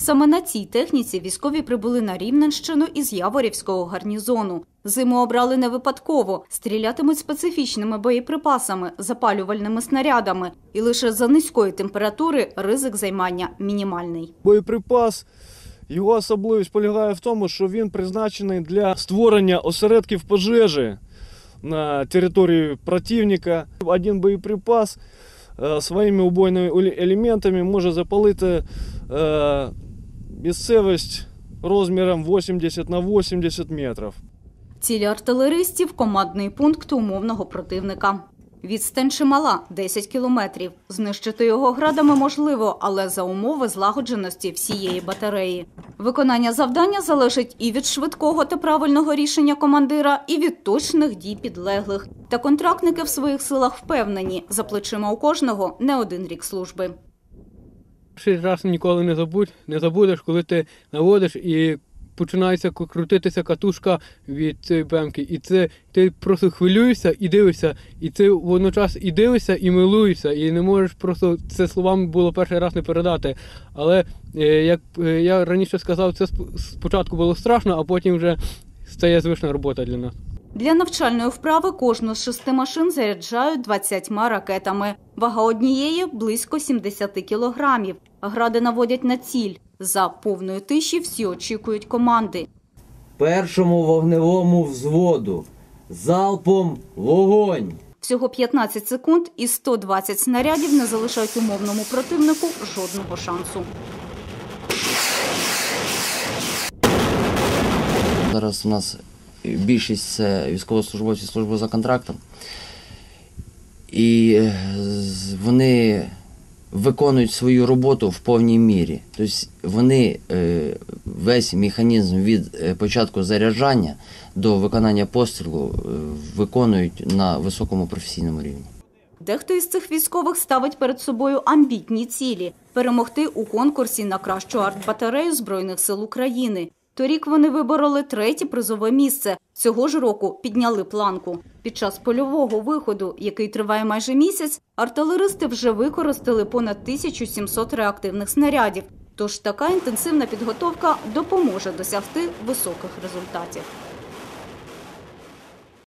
Саме на цій техніці військові прибули на Рівненщину із Яворівського гарнізону. Зиму обрали не випадково, стрілятимуть специфічними боєприпасами, запалювальними снарядами, і лише за низької температури ризик займання мінімальний. Боєприпас. Його особливість полягає в тому, що він призначений для створення осередків пожежі на території противника. Один боєприпас е, своїми убойними еле- елементами може запалити е, місцевість розміром 80 на 80 метрів. Цілі артилеристів – командний пункт умовного противника. Відстань чимала – 10 кілометрів. Знищити його градами можливо, але за умови злагодженості всієї батареї. Виконання завдання залежить і від швидкого та правильного рішення командира, і від точних дій підлеглих. Та контрактники в своїх силах впевнені – за плечима у кожного не один рік служби. Перший раз ніколи не забудь, не забудеш, коли ти наводиш і починається крутитися катушка від цієї бемки. І це ти просто хвилюєшся і дивишся, і ти водночас і дивишся, і милуєшся, і не можеш просто це словами було перший раз не передати. Але е, як е, я раніше сказав, це спочатку було страшно, а потім вже стає звична робота для нас. Для навчальної вправи кожну з шести машин заряджають 20 ракетами. Вага однієї – близько 70 кілограмів. Гради наводять на ціль. За повної тиші всі очікують команди. першому вогневому взводу. Залпом вогонь! Всього 15 секунд і 120 снарядів не залишають умовному противнику жодного шансу. Зараз у нас більшість це військовослужбовці служби за контрактом. І е, вони виконують свою роботу в повній мірі. Тобто вони е, весь механізм від е, початку заряджання до виконання пострілу виконують на високому професійному рівні. Дехто із цих військових ставить перед собою амбітні цілі – перемогти у конкурсі на кращу артбатарею Збройних сил України. Торік вони вибороли третє призове місце. Цього ж року підняли планку. Під час польового виходу, який триває майже місяць, артилеристи вже використали понад 1700 реактивних снарядів. Тож така інтенсивна підготовка допоможе досягти високих результатів.